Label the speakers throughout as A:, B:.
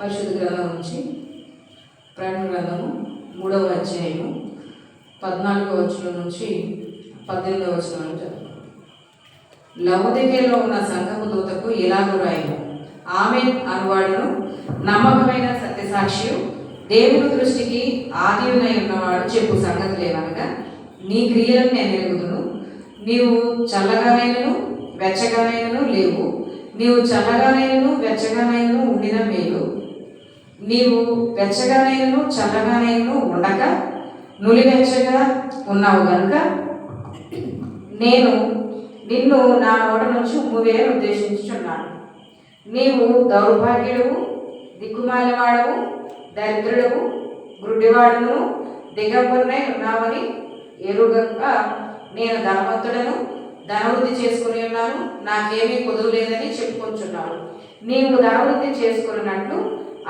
A: పరిశుద్ధ గ్రంథం నుంచి ప్రకటన గ్రంథము మూడవ అధ్యాయము పద్నాలుగవ వచనం నుంచి పద్దెనిమిదవ వచనం చదువు లవదికేలో ఉన్న సంఘపు దూతకు ఇలాగూ రాయను. ఆమె అనువాడును నమ్మకమైన సత్యసాక్షి దేవుని దృష్టికి ఆదివునై ఉన్నవాడు చెప్పు సంగతి లేవనగా నీ క్రియలను నేను ఎరుగుదును. నీవు చల్లగానైనను వెచ్చగానైనను లేవు. నీవు చల్లగానైనను వెచ్చగానైనను ఉండిన మేలు. నీవు వెచ్చగానైనను చల్లగానైనను ఉండక నులివెచ్చగా ఉన్నావు గనుక నేను నిన్ను నా నోట నుంచి ఉమ్మువేయ ఉద్దేశించుచున్నాను. నీవు దౌర్భాగ్యుడవు దిక్కుమాలివాడవు దరిద్రుడవు గుడ్డివాడును దిగంబరునై ఉన్నావని ఎరుగక నేను ధనవంతుడను ధనవృద్ధి చేసుకుని ఉన్నాను నాకేమీ కుదురు లేదని చెప్పుకొంచున్నాను. నీవు ధనవృద్ధి చేసుకున్నట్లు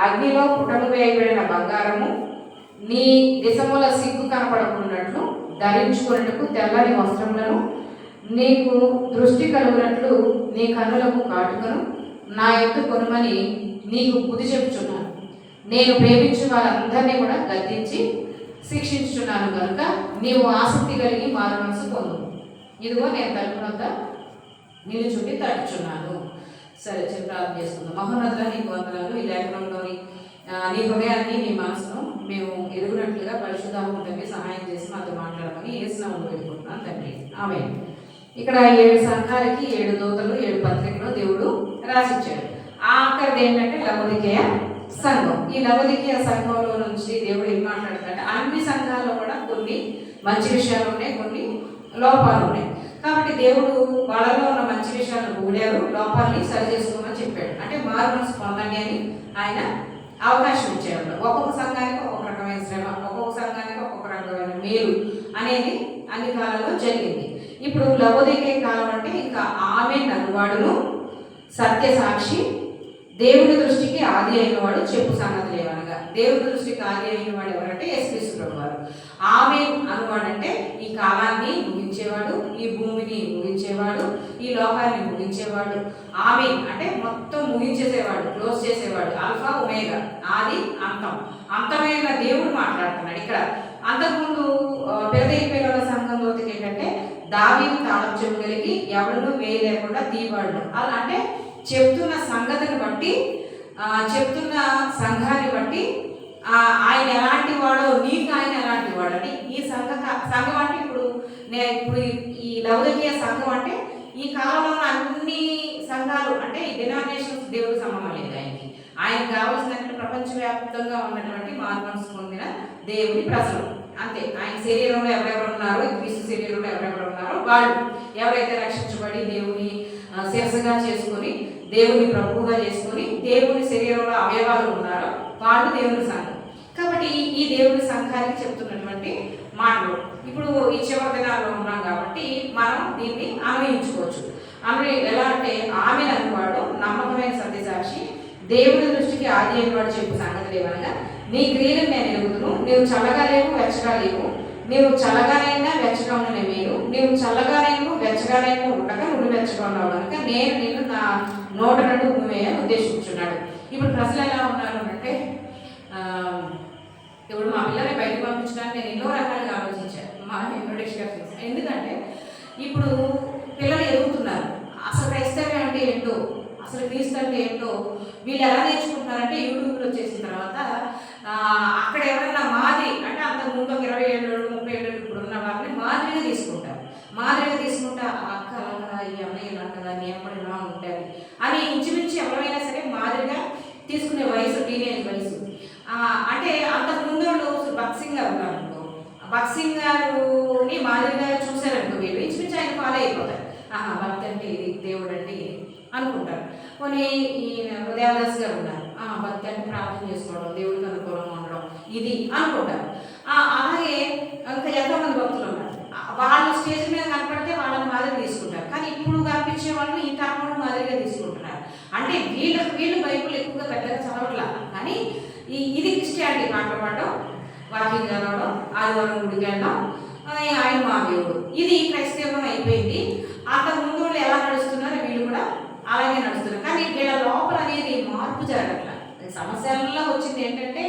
A: అగ్నిలో పుటము వేయబడిన బంగారము నీ దిశముల సిగ్గు కనపడకున్నట్లు ధరించుకున్నట్టు తెల్లని వస్త్రములను నీకు దృష్టి కలుగునట్లు నీ కన్నులకు కాటుకను నా యొక్క కొనుమని నీకు బుద్ధి చెప్పుచున్నాను. నేను ప్రేమించిన వారందరినీ కూడా గద్దించి శిక్షించుచున్నాను కనుక నీవు ఆసక్తి కలిగి మారు మనసు పొందు. ఇదిగో నేను తలుపునంత నిలుచుండి తడుచున్నాను. సరే చెప్పి ప్రార్థన చేసుకుందాం. మహోన్నతుల నీకు వందనాలు ఈ లేఖనంలోని నీ హృదయాన్ని నీ మనసును మేము ఎరుగునట్లుగా పరిశుద్ధాత్మ తండ్రి సహాయం చేసి మాతో మాట్లాడమని ఏసునామని పెట్టుకుంటున్నాను తండ్రి. ఆమె ఇక్కడ ఏడు సంఘాలకి ఏడు దూతలు ఏడు పత్రికలు దేవుడు రాసిచ్చాడు. ఆఖరిది ఏంటంటే లవదికేయ సంఘం. ఈ లవదికేయ సంఘంలో నుంచి దేవుడు ఏం మాట్లాడతాడంటే అన్ని సంఘాల్లో కూడా కొన్ని మంచి విషయాలు ఉన్నాయి కొన్ని లోపాలు ఉన్నాయి. కాబట్టి దేవుడు వాళ్ళలో ఉన్న మంచి విషయాలను కూడారు లోపాలని సరి చేసుకోమని చెప్పాడు. అంటే మారు మనసు పొందండి అని ఆయన అవకాశం ఇచ్చాడు ఒక్కొక్క సంఘానికి ఒక్కొక్క రకమైన శ్రమ ఒక్కొక్క సంఘానికి ఒక్కొక్క రకమైన మేలు అనేది అన్ని కాలంలో జరిగింది. ఇప్పుడు లవోదికే కాలం అంటే ఇంకా ఆమె నలువాడును సత్య సాక్షి దేవుని దృష్టికి ఆది అయిన వాడు చెప్పు సంగతి లేవనగా. దేవుని దృష్టికి ఆది అయిన వాడు ఎవరంటే ఎస్క్రీస్తు ప్రభు వారు ఆమె అనువాడంటే ఈ కాలాన్ని ముగించేవాడు ఈ భూమిని ముగించేవాడు ఈ లోకాన్ని ముగించేవాడు. ఆమె అంటే మొత్తం ముగించేసేవాడు క్లోజ్ చేసేవాడు. ఆల్ఫా ఉమేగా ఆది అంతం. అంతమైన దేవుడు మాట్లాడుతున్నాడు ఇక్కడ. అంతకుముందు పెద్ద పిల్లల సంఘంలోకి ఏంటంటే దావీదు తాళం చెవు కలిగి ఎవరినూ వేయలేకుండా తీయబడడం అలా అంటే చెప్తున్న సంగతిని బట్టి చెప్తున్న సంఘాన్ని బట్టి ఆయన ఎలాంటి వాడో నీకు ఆయన ఎలాంటి వాడు అంటే ఈ సంఘ సంఘం అంటే ఇప్పుడు నేను ఇప్పుడు ఈ- ఈ లౌదకీయ సంఘం అంటే ఈ కాలంలో అన్ని సంఘాలు అంటే ఈ డినామినేషన్స్ దేవుడికి సంబంధం లేదు ఆయనకి. ఆయనకు కావాల్సినటువంటి ప్రపంచవ్యాప్తంగా ఉన్నటువంటి మార్మన్స్ పొందిన దేవుని ప్రజలు. అంతే. ఆయన శరీరంలో ఎవరెవరు ఉన్నారో క్రీస్తు శరీరంలో ఎవరెవరు ఉన్నారో వాళ్ళు. ఎవరైతే రక్షించబడి దేవుని శిరసగా చేసుకొని దేవుని ప్రభువుగా చేసుకొని దేవుని శరీరంలో అవయవాలు ఉన్నారో? వాళ్ళు దేవుని సంఘం. కాబట్టి ఈ దేవుని సంఘానికి చెప్తున్నటువంటి మాటలు. ఇప్పుడు ఈ చివరి దినాల్లో ఉన్నాం కాబట్టి మనం దీన్ని అన్వయించుకోవచ్చు. అన్వయ ఎలా అంటే ఆమె అనువాడు నమ్మకమైన సత్యసాక్షి దేవుని దృష్టికి ఆది అయినవాడు చెప్పు సంగతులు ఏమనగా నీ క్రియలు నేను ఎరుగుదును నువ్వు చల్లగా లేవు వెచ్చగా లేవు నీవు చల్లగానైనా వెచ్చగా ఉన్న మీరు. నీవు చల్లగానైనా వెచ్చగానైనా ఉండక నువ్వు వెచ్చగా ఉన్నావు కనుక నేను నిన్ను నా నోట నుండి ఉమ్మేయని ఉద్దేశించున్నాడు. ఇప్పుడు ప్రజలు ఎలా ఉన్నారు అంటే ఇప్పుడు మా పిల్లల్ని బయటకు పంపించడానికి నేను ఎన్నో రకాలుగా ఆలోచించాను. మా వెంకటేష్ గారు ఎందుకంటే ఇప్పుడు పిల్లలు ఎదుగుతున్నారు. అసలు క్రైస్తవ్యం అంటే ఏంటో అసలు క్రీస్తు అంటే ఏంటో వీళ్ళు ఎలా నేర్చుకుంటున్నారంటే యూట్యూబ్లో వచ్చేసిన తర్వాత అక్కడ ఎవరైనా మాది అంటే అంతకు ముందు ఇరవై ఏళ్ళు ఉన్న వారిని మాదిరిగా తీసుకుంటారు మాదిరిగా తీసుకుంటా ఆ అక్క అలా కదా ఈ అన్నయ్య ఇలా కదా నేను కూడా ఇలా ఉంటాను అని ఇంచుమించు ఎవరైనా సరే మాదిరిగా తీసుకునే వయసు టీనేజ్ వయసు. అంటే అంతకు ముందు వాళ్ళు బక్సింగ్ గారు అనుకో బక్సింగ్ గారుని మాదిరిగా చూశారనుకో వీళ్ళు ఇంచుమించు ఆయన ఫాలో అయిపోతారు. ఆహా భక్తి అంటే ఇది దేవుడు అంటే ఇది అనుకుంటారు. కొన్ని ఈ హృదయదాస్ గారు ఉన్నారు. భక్తి అంటే ప్రార్థన చేసుకోవడం దేవుడికి అనుకూలంగా ఉండడం ఇది అనుకుంటారు. అలాగే ఇంకా ఎంతోమంది భక్తులు ఉన్నారు. వాళ్ళు స్టేజ్ మీద కనపడితే వాళ్ళని మాదిరి తీసుకుంటారు. కానీ ఇప్పుడు కనిపించే వాళ్ళు ఈ తరపున మాదిరిగా తీసుకుంటున్నారు. అంటే వీళ్ళకి వీళ్ళు బైబుల్ ఎక్కువగా పెద్దగా చదవట్లా. కానీ ఈ ఇది క్రిస్టియానిటీ పాటలు వాకింగ్ కలవడం ఆదివారం గుడికి వెళ్ళడం ఆయన మా దేవుడు ఇది క్రైస్తవం అయిపోయింది. అంతకు ముందు వాళ్ళు ఎలా నడుస్తున్నారో వీళ్ళు కూడా అలాగే నడుస్తున్నారు. కానీ వీళ్ళ లోపల అనేది మార్పు జరగట్ల. సమస్యల్లో వచ్చింది ఏంటంటే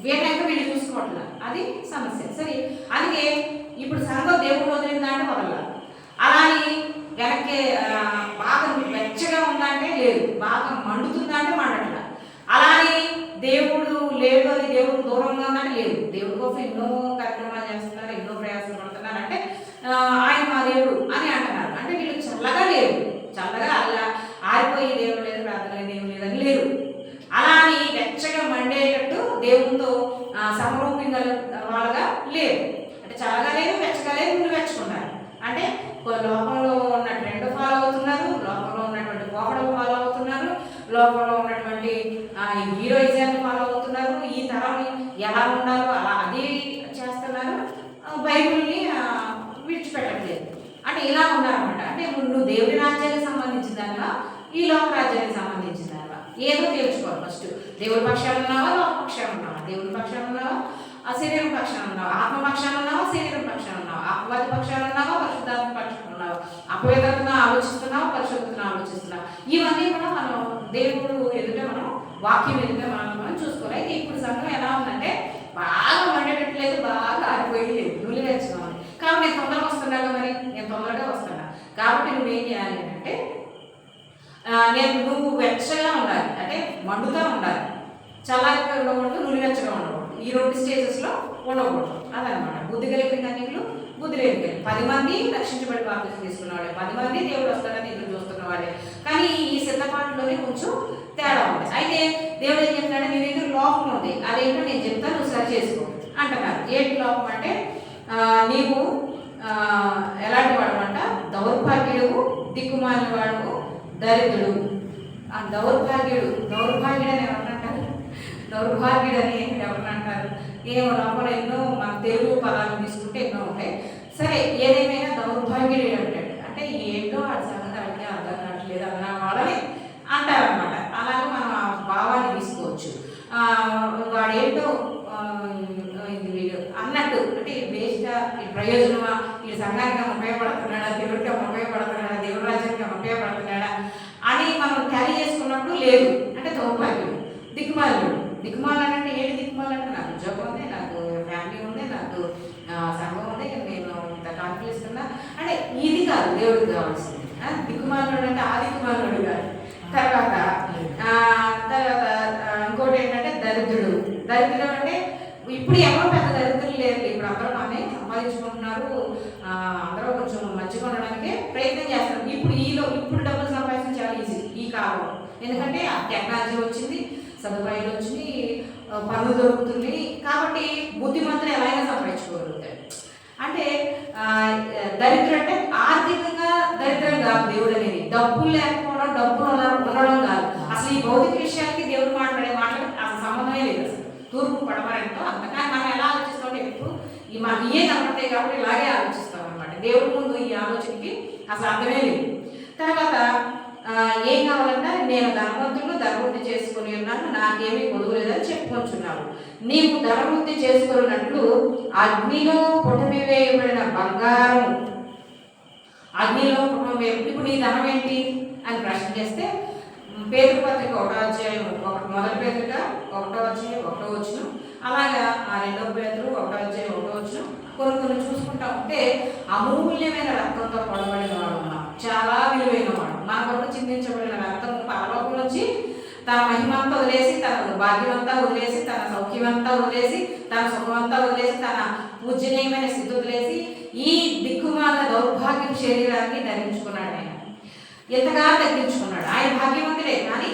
A: వీళ్ళంక వీళ్ళు చూసుకోవట్లేదు. అది సమస్య. సరే అందుకే ఇప్పుడు సంఘం దేవుడు వదిలిందంటే వదల అలా అని వెనక్కి బాగా వెచ్చగా ఉందంటే లేదు. బాగా మండుతుందంటే మండట్ల. అలా అని దేవుడు లేడు అది దేవుడు దూరంగా ఉందంటే లేదు. దేవుడి కోసం ఎన్నో కార్యక్రమాలు చేస్తున్నారు ఎన్నో ప్రయాసాలు పడుతున్నారు అంటే ఆయన మా దేవుడు అని అంటున్నారు. అంటే వీళ్ళు చల్లగా లేరు. చల్లగా అలా ఆరిపోయి దేవుడు లేదు ప్రార్థన దేవుడు లేదని లేరు అలా అని వెచ్చగా మండేటట్టు దేవునితో ఆ, సమరూపం గల వాళ్ళగా లేరు అంటే చల్లగా లేదు వెచ్చగా లేదు ముందు వెచ్చుకున్నారు అంటే కొ- లోకంలో ఉన్న ట్రెండ్ ఫాలో అవుతున్నారు లోకంలో ఉన్నటువంటి పోకడలు ఫాలో అవుతున్నారు లోకంలో ఉన్నటువంటి ఆ, హీరోయిజాన్ని ఫాలో అవుతున్నారు ఈ తరం ఎలా ఉండాలో అలా అది చేస్తున్నారు ఆ, బైబిల్ని ఆ, విడిచిపెట్టట్లేదు అంటే ఇలా ఉన్నారన్నమాట అంటే నువ్వు దేవుడి రాజ్యానికి సంబంధించిన దానివా ఈ లోక రాజ్యానికి సంబంధించిన దానివా ఏదో తెలుసుకోవాలి ఫస్ట్ దేవుడి పక్షాలు ఉన్నావా? లోక పక్షాలు ఉన్నావా? దేవుడి పక్షాలు ఉన్నావా? ఆ శరీరం పక్షాలు ఉన్నావా? ఆత్మ పక్షాలు ఉన్నావా? శరీరం పక్షాలు ఉన్నావా? అపవాది పక్షాలు ఉన్నావా? పరిశుద్ధాత్మ పక్షాలు ఉన్నావా? అపవిత్రతను ఆలోచిస్తున్నావా? పరిశుద్ధతను ఆలోచిస్తున్నావా? ఇవన్నీ కూడా మనం దేవుడు ఎదుట మనం వాక్యం ఎదుట మనం మనం చూసుకోవాలి. అయితే ఇప్పుడు సంఘం ఎలా ఉందంటే బాగా మండేటట్లేదు బాగా ఆరిపోయలేదు నువ్వు వేస్తున్నావు కాబట్టి నేను తొందరగా వస్తున్నాగా మరి? నేను తొందరగా వస్తున్నా కాబట్టి నువ్వేం చేయాలి అంటే నేను నువ్వు వెచ్చగా ఉండాలి. అంటే మండుతూ ఉండాలి. చల్లారిగా ఉండకూడదు నువ్వు వెచ్చగా ఉండకూడదు. ఈ రెండు స్టేజెస్లో ఉండకూడదు. అదనమాట బుద్ధి కలిగిన కన్యకులు బుద్ధి లేని పది మంది రక్షించబడి బాప్తిసం తీసుకున్న వాళ్ళే. పది మంది దేవుడు వస్తాడని ఎదురు చూస్తున్న వాళ్ళే. కానీ ఈ సిద్ధపాటులోనే కొంచెం తేడా ఉంది. అయితే దేవుడు ఏం చెప్తాడు నీ దగ్గర లోపం ఉంది. అదేంటో నేను చెప్తాను నువ్వు సరి చేసుకో అంటున్నారు. ఏంటి లోపం అంటే నీవు ఎలాంటి వాడు అంట దౌర్భాగ్యుడు దిక్కుమాలిన వాడు దరిద్రుడు. ఆ దౌర్భాగ్యుడు దౌర్భాగ్యుడని అని ఎవరినంటారు? దౌర్భాగ్యుడు అని ఎవరినంటారు? ఏమో లోపల ఎన్నో మన తెలుగు పదాలు తీసుకుంటే ఎన్నో ఉంటాయి. సరే ఏదేమైనా దౌర్భాగ్యుడు అంటాడు. అంటే ఏంటో ఆ సంగతి అర్థం కావట్లేదు అన్న వాళ్ళని అంటారనమాట అలాగే మనం ఆ భావాన్ని తీసుకోవచ్చు ఆ, వాడేంటో ఆ, ఇది వీడు అన్నట్టు అంటే వేస్ట్ ఈ ప్రయోజనమా ఈ సంఘానికి ఉపయోగపడుతున్నాడా దేవుడికి ఉపయోగపడుతున్నాడా దేవుడి రాజ్యానికి ఉపయోగపడుతున్నాడా అని మనం క్యారీ చేసుకున్నప్పుడు లేదు అంటే దౌర్భాగ్యుడు దిక్కుమాలుడు దిక్కుమాలు అంటే ఏంటి దిక్కుమాలు అంటే నాకు ఉద్యోగం ఉంది నాకు ఫ్యామిలీ ఉంది నాకు ఆ, సంఘం ఉంది నేను ఇంత కాన్ఫిడెన్స్ ఉన్నా అంటే ఇది కాదు దేవుడికి కావాల్సింది ఆ, దిక్కుమాలుడు అంటే ఆ దిక్కుమాలుడు కాదు తర్వాత ఆ, తర్వాత ఆ, ఇంకోటి ఏంటంటే దరిద్రం అంటే ఇప్పుడు ఎవరో పెద్ద దరిద్రం లేరు. ఇప్పుడు అందరూ బాగానే సంపాదించుకుంటున్నారు. అందరూ కొంచెం మంచిగా ఉండడానికి ప్రయత్నం చేస్తున్నారు. ఇప్పుడు ఈలో ఇప్పుడు డబ్బులు సంపాదించడం చాలా ఈజీ ఈ కాలం ఎందుకంటే ఆ టెక్నాలజీ వచ్చింది సదుపాయాలు వచ్చింది పనులు దొరుకుతుంది కాబట్టి బుద్ధిమంతులు ఎలా అయినా సంపాదించుకోగలుగుతారు. అంటే ఆ, దరిద్రం అంటే ఆర్థికంగా దరిద్రం కాదు దేవుడు అనేది. డబ్బులు లేకపోవడం డబ్బులు ఉండడం ఉండడం కాదు. అసలు ఈ భౌతిక విషయాలకి దేవుడు మాట్లాడే మాటలు అసలు సంబంధమే లేదు అసలు. తూర్పు పడమరంతో అంతకాని మనం ఎలా ఆలోచిస్తామంటే ఇప్పుడు ఈ మనకి ఏ కనపడతాయి కాబట్టి ఇలాగే ఆలోచిస్తాం అనమాట దేవుడి ముందు ఈ ఆలోచనకి అసలు అర్థమే లేదు. తర్వాత ఏం కావాలంటే నేను ధనవంతుడు ధనవృద్ధి చేసుకుని ఉన్నాను నాకేమీ కొదువులేదని చెప్పుకొంచున్నాను నీవు ధనవృద్ధి చేసుకున్నట్లు అగ్నిలో పుటమి వేయబడిన బంగారం. అగ్నిలో పుటమి ఇప్పుడు నీ ధనం ఏంటి? అని ప్రశ్న చేస్తే పేదల పత్రిక ఒకటో అధ్యాయం ఒక మొదటి పేదరిక ఒకటో అధ్యాయం ఒకటో వచ్చిన అలాగా ఆ రెండో పేదలు ఒకటో అధ్యాయం ఒకటో వచ్చిన కొన్ని కొన్ని చూసుకుంటా ఉంటే అమూల్యమైన రక్తంతో పొడబడిన వాడు చాలా విలువైన వాడు. నా కొరకు చిందించబడిన రక్తం పరలోకం నుంచి తన మహిమంతా వదిలేసి తన భాగ్యమంతా వదిలేసి తన సౌఖ్యమంతా వదిలేసి తన సుఖమంతా వదిలేసి తన పూజనీయమైన స్థితి వదిలేసి ఈ దిక్కుమాల దౌర్భాగ్యం శరీరాన్ని ధరించుకున్నాడు. ఆయన ఎంతగా తగ్గించుకున్నాడు? ఆయన భాగ్యవంతుడే కానీ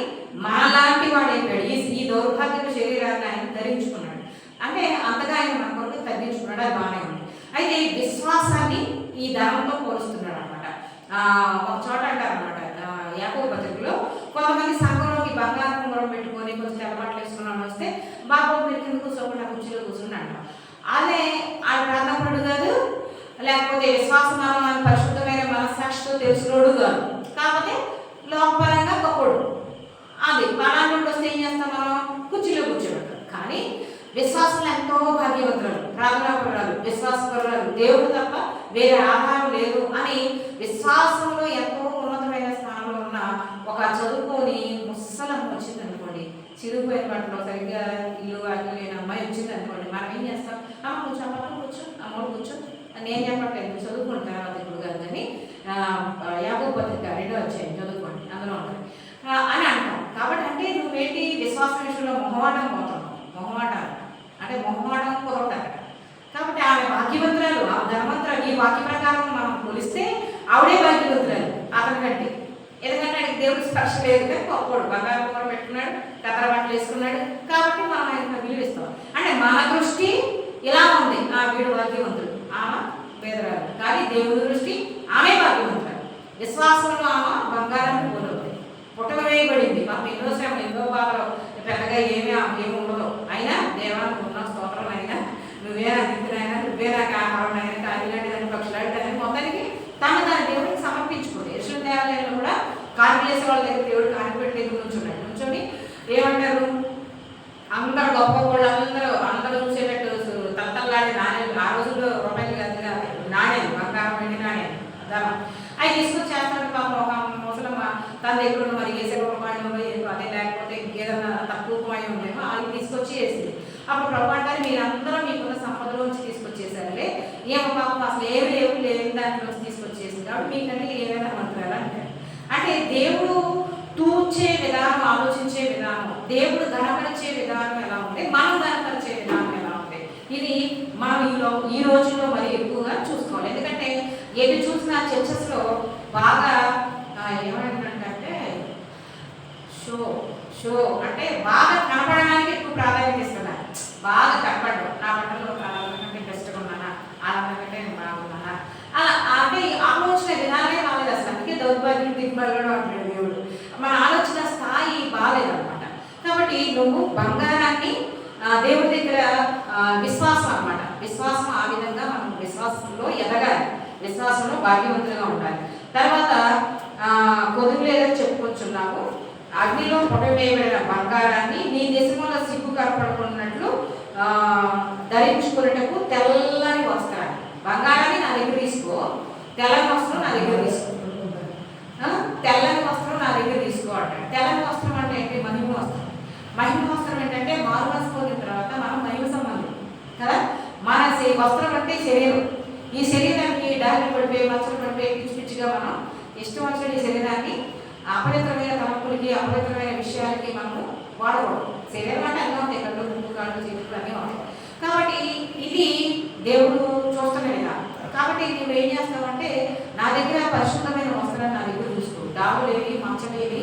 A: మాలాంటి వాడైపోయాడు ఈ ఈ దౌర్భాగ్యపు శరీరాన్ని ఆయన ధరించుకున్నాడు. అంటే అంతగా ఆయన మన కొరకు తగ్గించుకున్నాడు అది బాగానే ఉంది. అయితే ఈ విశ్వాసాన్ని ఈ ధనంతో పోలుస్తున్నాడు అనమాట ఒక చోట అంటారు అనమాట యాకో పత్రికలో కొంతమంది సంఘంలోకి బంగారం ఉంగరం పెట్టుకొని కొంచెం అలవాట్లు వేసుకున్నాను వస్తే బాబు మీరు కింద కూర్చోకుండా కుర్చీలో కూర్చున్నాడు అదే ఆ ప్రార్థనకుడు కాదు లేకపోతే విశ్వాసమానం పరిశుద్ధమైన మనస్సాక్షితో తెలుసులోడు కాదు. కాకపోతే లోకపరంగా కొడుకు అది అలాంటి వస్తే ఏం చేస్తాం మనం? కుర్చీలో కూర్చోబెడతాం. కానీ విశ్వాసంలో ఎంతో భాగ్యవంతులు ప్రార్థనాపరురాలు విశ్వాసపరురాలు. దేవుడు తప్ప వేరే ఆధారం లేదు అని విశ్వాసంలో ఎంతో ఉన్నతమైన స్థానంలో ఉన్న ఒక చదువుకొని ముసలం వచ్చింది అనుకోండి చిరిగిపోయిన బట్టలు సరిగ్గా ఇల్లు అల్లు లేని అమ్మాయి వచ్చింది అనుకోండి మనం ఏం చేస్తాం? అమ్మ కూర్చో అమ్మ కూర్చో అమ్మ కూర్చో. నేను చెప్పట్లేదు చదువుకుంటాను చదువుకోండి తర్వాత ఇప్పుడు కాదు కానీ యాభై పత్రిక రెండో వచ్చాయి చదువుకోండి అందులో ఉంటుంది ఆ, అని అంటాం కాబట్టి అంటే నువ్వేంటి విశ్వాసం విషయంలో మొహమాటం పోతున్నావు మొహమాటం అంటే మొహమాటం కుదరదు అక్కడ కాబట్టి ఆమె భాగ్యవంతురాలు ఆ ధనవంతురాలు ఈ వాక్య ప్రకారం మనం పోలిస్తే ఆవిడే భాగ్యవంతురాలు అతని కంటే. ఎందుకంటే ఆయనకి దేవుడి స్పర్శ లేదు కానీ బంగారం కూడా పెట్టుకున్నాడు కథర బట్టలు వేసుకున్నాడు. కాబట్టి మనం ఆయన విలువిస్తాం. అంటే మన దృష్టి ఇలా ఉంది. ఆ వీడు భాగ్యవంతుడు. ఆమె పేదరాలు. కానీ దేవుడి దృష్టి ఆమె భాగ్యవంతురాలు. విశ్వాసంలో ఆమె బంగారం పోలుంది పుట్టక వేయబడింది. మాకు ఎన్నో శ్రమ ఎన్నో బాధలు పెద్దగా ఏమీ ఏమో ఉండదు అయినా దేవానికి ఉన్న స్తోత్రం అయినా నువ్వే నా దిక్కునైనా నువ్వే నాకు ఆహారం అయినా కాలిలాంటి దాన్ని పక్షులాంటి దాన్ని మొత్తానికి తను తన దేవుడికి సమర్పించుకుంది యశ్వ దేవాలయంలో కూడా కాని చేసే వాళ్ళ దగ్గర దేవుడు కాని పెట్టి దగ్గర నుంచున్నాడు నుంచొని ఏమంటారు వాళ్ళందరూ అందరూ అందరూ చూసేటట్టు తత్తల్లాడే నాణ్యాలు ఆ రోజుల్లో రూపాయలు కదా, నాణ్యాలు బంగారం వెండి నాణ్యాలు ధనం అవి తీసుకొచ్చి చేస్తాడు పాపం ఒక ముసలమ్మ. తన దగ్గర ఉన్న మరి వేసే రూపాయలు అదే లేకపోతే ఇంకేదన్నా తక్కువ రూపాయలు ఉండేమో అవి తీసుకొచ్చి వేసింది. అప్పుడు ప్రభు అంటారు మీరందరూ మీకున్న సంపదలోంచి తీసుకొచ్చేసారులే. ఏమో పాపం అసలు ఏమి లేవు లేని దాంట్లోంచి తీసుకొచ్చేసింది కాబట్టి మీకంటే ఏమైనా మంత్రాలు అంటారు. అంటే దేవుడు తూర్చే విధానం ఆలోచించే విధానం దేవుడు ఘనపరిచే విధానం ఎలా ఉంది? మనం ఘనపరిచే విధానం ఎలా ఉంది? ఇది మనం ఈ ఈ రోజుల్లో మరి ఎక్కువగా చూసుకోవాలి. ఎందుకంటే ఎటు చూసినా చర్చెస్లో బాగా ఆ, షో షో అంటే బాగా కనపడడానికి ఎక్కువ ప్రాధాన్యత ఇస్తున్నారు. బాగా కనపడడం. నా బట్టలు అలాంటి బెస్ట్గా ఉన్నానా? అలాంటి బాగున్నానా? అలా అంటే ఆలోచన విధానమే రాలేదు అసలు. అందుకే దౌర్భాగ్యం దిగ్బలడం అంటాడు దేవుడు. మన ఆలోచన కాబట్టి నువ్వు బంగారాన్ని దేవుడి దగ్గర విశ్వాసం అన్నమాట. విశ్వాసం ఆ విధంగా మనం విశ్వాసంలో ఎదగాలి. విశ్వాసంలో భాగ్యవంతులుగా ఉండాలి. తర్వాత ఆ, కొదువు లేదని చెప్పుకొచ్చున్నాము అగ్నిలో పొడవేయబడిన బంగారాన్ని నీ దేశంలో సిగ్గు కనపడుకున్నట్లు ఆ, ధరించుకున్నటకు తెల్లని వస్త్రాన్ని. బంగారాన్ని నా దగ్గర తీసుకో. తెల్లని వస్త్రం నా దగ్గర తీసుకో. తెల్లని వస్త్రం నా దగ్గర తీసుకో అంటాడు. తెల్లని వస్త్రం అంటే ఏంటి మహిమ వస్త్రం మహిమ వస్త్రం ఏంటంటే మారు మనసు తర్వాత మనం మహిమ సంబంధం. కదా? మన వస్త్రం అంటే శరీరం. ఈ శరీరానికి డాక్టర్ పడిపోయి మచ్చలు పడిపోయి పిచ్చి పిచ్చిగా మనం ఇష్టం వచ్చిన ఈ శరీరాన్ని అపవిత్రమైన తలపులకి అపవిత్రమైన విషయాలకి మనము వాడకూడదు. శరీరం అంటే అన్నీ ఉంటాయి. కళ్ళు ముందు కాళ్ళు చేతులు అన్నీ ఉంటాయి. కాబట్టి ఇది దేవుడు చూస్తున్న విధానం కాబట్టి నువ్వు ఏం చేస్తావంటే నా దగ్గర పరిశుద్ధమైన వస్త్రాన్ని నా దగ్గర చూసుకో డాగులేవి మచ్చలేవి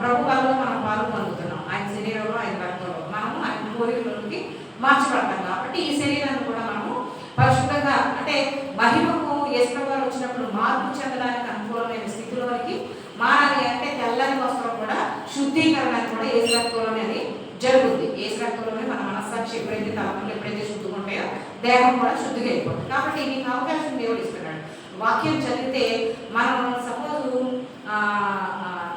A: ప్రభు వల్ల మనం పాలు పొందుతున్నాం. ఆయన శరీరంలో ఆయన రక్తంలో. మనము ఆయన కోరికలోకి మార్చబడతాం కాబట్టి ఈ శరీరాన్ని కూడా మనము పరిశుద్ధంగా అంటే మహిమకు యేసుప్రభు గారు వచ్చినప్పుడు మార్పు చెందడానికి అనుకూలమైన స్థితిలోనికి మారాలి అంటే తెల్లని వస్త్రం కూడా శుద్ధీకరణానికి కూడా ఏసు రక్తంలోనే అది జరుగుతుంది ఏసు రక్తంలోనే మన మనస్సాక్షి ఎప్పుడైతే తలపులు ఎప్పుడైతే శుద్ధుకుంటాయో ఉంటాయో దేహం కూడా శుద్ధిగా అయిపోతుంది. కాబట్టి నీకు అవకాశం దేవుడు ఇస్తున్నాడు. వాక్యం చదివితే మనం సపోజ్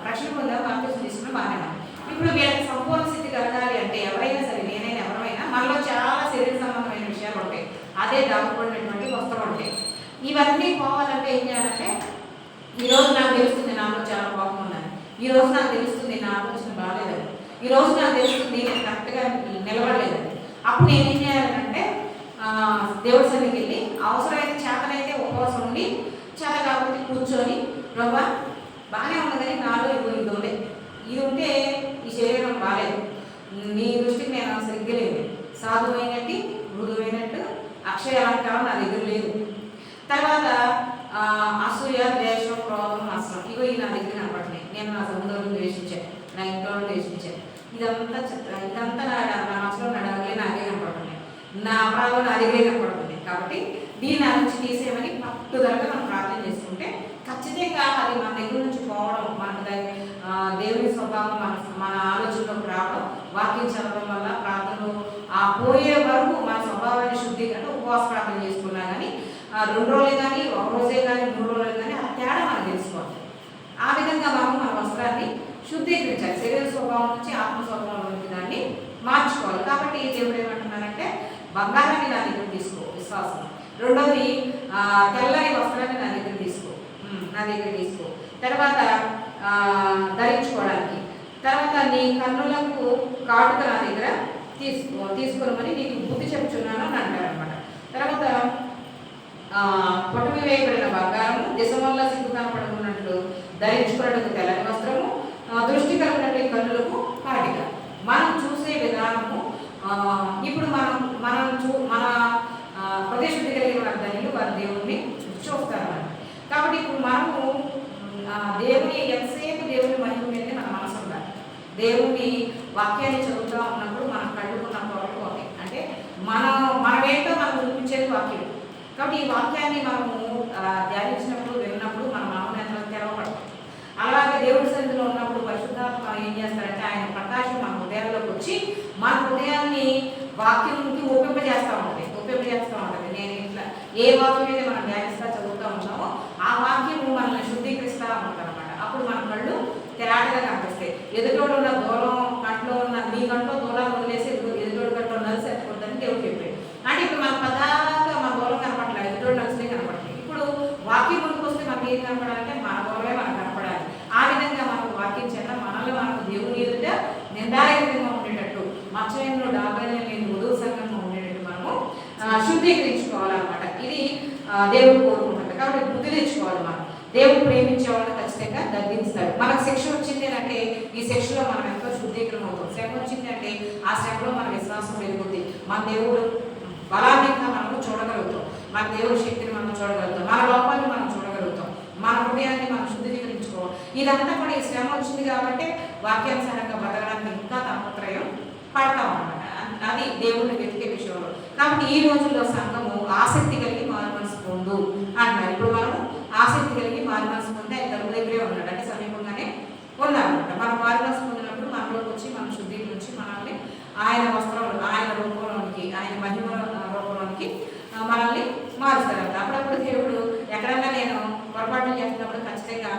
A: రక్షణ పొందాం బాప్తిజం తీసుకున్న బాగానే ఉంది. ఇప్పుడు వీళ్ళకి సంపూర్ణ స్థితి కలగాలి అంటే ఎవరైనా సరే నేనైనా ఎవరైనా మనలో చాలా శరీర సంబంధమైన విషయాలు ఉంటాయి అదే దాగుపడినటువంటి వస్త్రం ఉంటాయి ఇవన్నీ పోవాలంటే ఏం చేయాలంటే ఈ రోజు నాకు తెలుస్తుంది నాలో చాలా కోపం ఉందని. ఈ రోజు నాకు తెలుస్తుంది నా ఆలోచన బాగాలేదని. ఈ రోజు నాకు తెలుస్తుంది నేను కరెక్ట్గా నిలబడలేదని. అప్పుడు నేనేం చేయాలంటే దేవుడి సన్నిధికి వెళ్ళి అవసరమైతే చేతనైతే ఉపవాసం ఉండి చేత కాకపోతే కూర్చొని ప్రభా బాగానే ఉన్నదని నాలో ఇదిగో ఇది ఇది ఉంటే ఈ శరీరం బాగాలేదు. నీ దృష్టికి నేను సరిగ్గా లేదు సాధువైనట్టు మృదువైనట్టు అక్షయ అలంకారం నా దగ్గర లేదు. తర్వాత అసూయ ద్వేషం క్రోధం నష్టం ఇగో ఇవి నా దగ్గర కనపడలేదు నేను నా సముద్రం ద్వేషించాను నా ఇంట్లో ద్వేషించాను ఇదంతా చిత్ర- ఇదంతా నా నా మనసులో నడవలే నాకే కనపడుతుంది నా అపరాధం నా దగ్గరే కనపడుతుంది కాబట్టి దీన్ని నా నుంచి తీసేయమని పట్టుదలగా మనం ప్రార్థన చేసుకుంటే ఖచ్చితంగా అది మన దగ్గర నుంచి పోవడం మనకు దేవుని స్వభావం మన మన ఆలోచనలోకి రావడం వాక్యం చదవడం వల్ల ప్రార్థనలు ఆ పోయే వరకు మన స్వభావాన్ని శుద్ధీకరణ ఉపవాస ప్రార్థన చేసుకున్నా కానీ రెండు రోజులే కానీ ఒక రోజే కానీ మూడు రోజులు కానీ ఆ తేడా మనం తెలుసుకోవాలి. ఆ విధంగా మనం మన వస్త్రాన్ని శుద్ధీకరించాలి. శరీర స్వభావం నుంచి ఆత్మ స్వభావంలోకి దాన్ని మార్చుకోవాలి. కాబట్టి దేవుడు ఏమంటున్నారంటే బంగారాన్ని నా దగ్గర తీసుకో విశ్వాసం. రెండోది తెల్లని వస్త్రాన్ని నా దగ్గర తీసుకో. నా దగ్గర తీసుకో. తర్వాత ధరించుకోవడానికి. తర్వాత నీ కన్నులకు కాటుక నా దగ్గర తీసుకో తీసుకోమని నీకు బుద్ధి చెప్తున్నాను. అని తర్వాత ఆ, వేయబడిన బంగారము దిశమల్ల సిగ్గు కనపడుకున్నట్లు ధరించుకున్నట్టు తెల్లని వస్త్రము దృష్టి కలిగినట్టు కన్నులకు కాటిక మనం చూసే విధానము ఇప్పుడు మనం మనం చూ మన ఆ, ప్రదేశుద్ధి కలిగిన వారి ధనిలు వారి దేవుణ్ణి చూస్తారన్నమాట కాబట్టి ఇప్పుడు మనము దేవుని ఎంతసేపు దేవుని మహిమ మీదనే మన మనసు ఉండాలి? దేవుని వాక్యాన్ని చదువుతూ ఉన్నప్పుడు మన కళ్ళుకున్న పొరలు అంటే మనం మనమేంటో మనకు చూపించేది వాక్యం కాబట్టి ఈ వాక్యాన్ని మనము ధ్యానించినప్పుడు విన్నప్పుడు మన మామూలు తెరవబడతాం. అలాగే దేవుడి సన్నిధిలో ఉన్నప్పుడు పరిశుద్ధాత్మ ఏం చేస్తారంటే ఆయన ప్రకాశం మన హృదయాల్లోకి వచ్చి మన హృదయాన్ని వాక్యంకి ఒప్పింపజేస్తూ ఉంటుంది. ఒప్పింపజేస్తూ ఉంటుంది. నేను ఇట్లా ఏ వాక్యం అయితే మనం ధ్యానిస్తా చదువుతూ ఉంటామో ఆ వాక్యము మనల్ని శుద్ధీకరిస్తూ ఉంటుంది అనమాట అప్పుడు మన కళ్ళు తెరాటగా కనిపిస్తాయి. ఎదుటోడు ఉన్న దూరం కంట్లో ఉన్న మీ కంట్లో దూరాన్ని వదిలేసి ఎదుగు ఎదుటోడు కంట్లో నలిసి ఎత్తకూడదని దేవుడు చెప్పాడు అంటే ఇప్పుడు మన పదార్థ మన దూరం కనపడలేదు ఎదుటోడు నలిసినే కనపడలేదు ఇప్పుడు వాక్యం ముందుకు వస్తే మనకి ఏం కనపడాలంటే మన దూరమే మనకు కనపడాలి. ఆ విధంగా మనకు వాక్యం చేత మనల్ని మనకు దేవుని ఎదుట నిందాయకంగా ఉండేటట్టు మచ్చయంలో డాబై లేని వధువు సంఘంగా ఉండేటట్టు మనము శుద్ధీకరించుకోవాలన్నమాట. ఇది దేవుడు కోరుకుంటాడు కాబట్టి బుద్ధి తెచ్చుకోవాలి మనం. దేవుడు ప్రేమించే వాళ్ళు ఖచ్చితంగా గద్దిస్తాడు మనకు శిక్ష వచ్చింది అంటే ఈ శిక్షలో మనం ఎంతో శుద్ధీకరణ అవుతాం. శ్రమ వచ్చింది అంటే ఆ శ్రమలో మన విశ్వాసం పెరుగుతుంది మన దేవుడు బలాన్నిగా మనము చూడగలుగుతాం. మన దేవుడి శక్తిని మనం చూడగలుగుతాం. మన లోపాన్ని మనం మన హృదయాన్ని మనం శుద్ధీకరించుకోవాలి. ఇదంతా కూడా ఈ శ్రమ వచ్చింది కాబట్టి వాక్యానుసారంగా బతకడానికి ఇంకా తాపత్రయం పడతాం అన్నమాట అది దేవుడిని వెతికే విషయంలో. కాబట్టి ఈ రోజుల్లో సంఘము ఆసక్తి కలిగి మారు మనసు పొందు అంటున్నారు. ఇప్పుడు మనం ఆసక్తి కలిగి మారు మనసు పొంది ఆయన తలుపు దగ్గరే ఉన్నాడు. అంటే సమీపంగానే ఉన్నారనమాట మనం మారు మనసు పొందినప్పుడు మనలోకి వచ్చి మనం నుంచి మనల్ని ఆయన వస్త్రంలో ఆయన రూపంలోనికి ఆయన మహిమ రూపంలోనికి మనల్ని మారుస్తారంట అప్పుడప్పుడు దేవుడు ఎక్కడన్నా నేను పొరపాట్లు చేస్తున్నప్పుడు ఖచ్చితంగా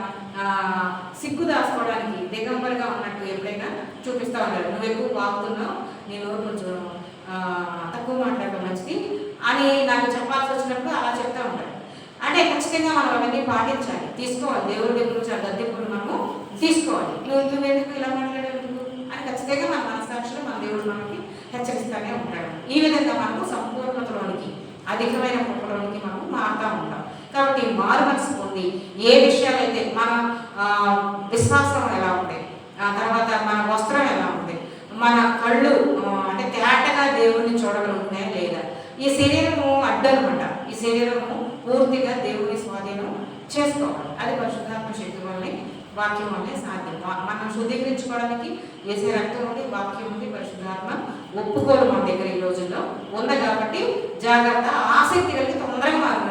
A: సిగ్గు దాచుకోవడానికి దిగంబరిగా ఉన్నట్టు ఎప్పుడైనా చూపిస్తా ఉంటారు. నువ్వు ఎక్కువ బాగుతున్నావు నేను కొంచెం తక్కువ మాట్లాడటం మంచిది అని నాకు చెప్పాల్సి వచ్చినప్పుడు అలా చెప్తూ ఉంటాడు అంటే ఖచ్చితంగా మనం అవన్నీ పాటించాలి. తీసుకోవాలి. దేవుడి దగ్గర నుంచి ఆ గద్దెప్పుడు మనము తీసుకోవాలి. నువ్వు నువ్వు ఎందుకు ఇలా మాట్లాడేందుకు? అని ఖచ్చితంగా మన మనసాక్షిలో మన దేవుడు మనకి హెచ్చరిస్తూనే ఉంటాడు. ఈ విధంగా మనము సంపూర్ణతలోనికి అధికమైన కుప్పలోనికి మనం మారుతూ ఉంటాం. కాబట్టి మారు మనసు ఏ విషయాలైతే మన విశ్వాసం ఎలా ఉంది ఆ తర్వాత మన వస్త్రం ఎలా ఉంది మన కళ్ళు అంటే తేటగా దేవుణ్ణి చూడగలుగుతున్నాయా లేదా? ఈ శరీరము అడ్డనమాట. ఈ శరీరము పూర్తిగా దేవుని స్వాధీనం చేసుకోవాలి. అది పరిశుద్ధాత్మ శక్తి వల్లే వాక్యం వల్లే సాధ్యం మనం శుద్ధీకరించుకోవడానికి వేసే రక్తం ఉంది వాక్యం ఉంది పరిశుద్ధాత్మ ఒప్పుకోలు మన దగ్గర ఈ రోజుల్లో. ఉంది కాబట్టి జాగ్రత్త ఆసక్తి కలిగి తొందరగా మారిన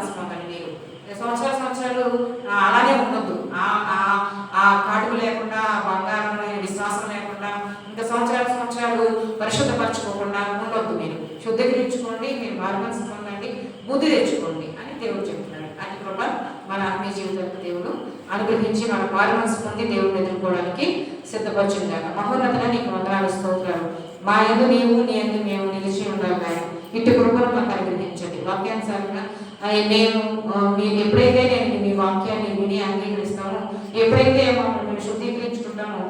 A: సంవత్సరాల సంవత్సరాలు అలానే ఉండొద్దు. ఆ ఆ- ఆ కాటుకు లేకుండా బంగారం విశ్వాసం లేకుండా ఇంకా సంవత్సరాల సంవత్సరాలు పరిశుద్ధపరచుకోకుండా ఉండొద్దు మీరు. శుద్ధీకరించుకోండి మీరు మారుమనసు పొందండి బుద్ధి తెచ్చుకోండి అని దేవుడు చెప్తున్నాడు. అది కృప మన మీ జీవితంలో దేవుడు అనుగ్రహించి మన మారుమనసు పొంది దేవుడిని ఎదుర్కోవడానికి సిద్ధపరచుందాక మహోన్నతన నీకు వందనాలు స్తోత్రాలు. మా ఎందు నీవు నీ ఎందు మేము నిలిచి ఉండాలి ఇటు కృపను మాకు అనుగ్రహించండి. వాక్యానుసారంగా మేము మేము ఎప్పుడైతే నేను మీ వాక్యాన్ని విని అంగీకరిస్తామో ఎప్పుడైతే మమ్మల్ని శుద్ధీకరించుకుంటామో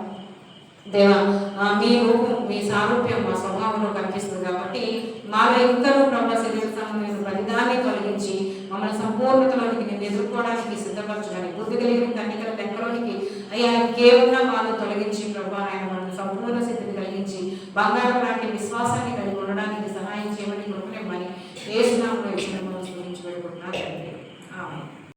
A: దేవా మీ రూపం మీ సారూప్యం మా స్వభావంలో కనిపిస్తుంది కాబట్టి మాలో ఇంకనూ ప్రభావ శరీరం సంబంధమైన ప్రతిదాన్ని తొలగించి మమ్మల్ని సంపూర్ణతలోనికి నేను ఎదుర్కోవడానికి సిద్ధపరచడానికి బుద్ధి కలిగిన కన్నికల లెక్కలోనికి అయ్యా కేవలం మాలో తొలగించి ప్రభా ఆయన మనకు సంపూర్ణ స్థితిని కలిగించి బంగారం లాంటి విశ్వాసాన్ని కలిగి ఉండడానికి సహాయం చేయమని కృపనిమ్మని ఏ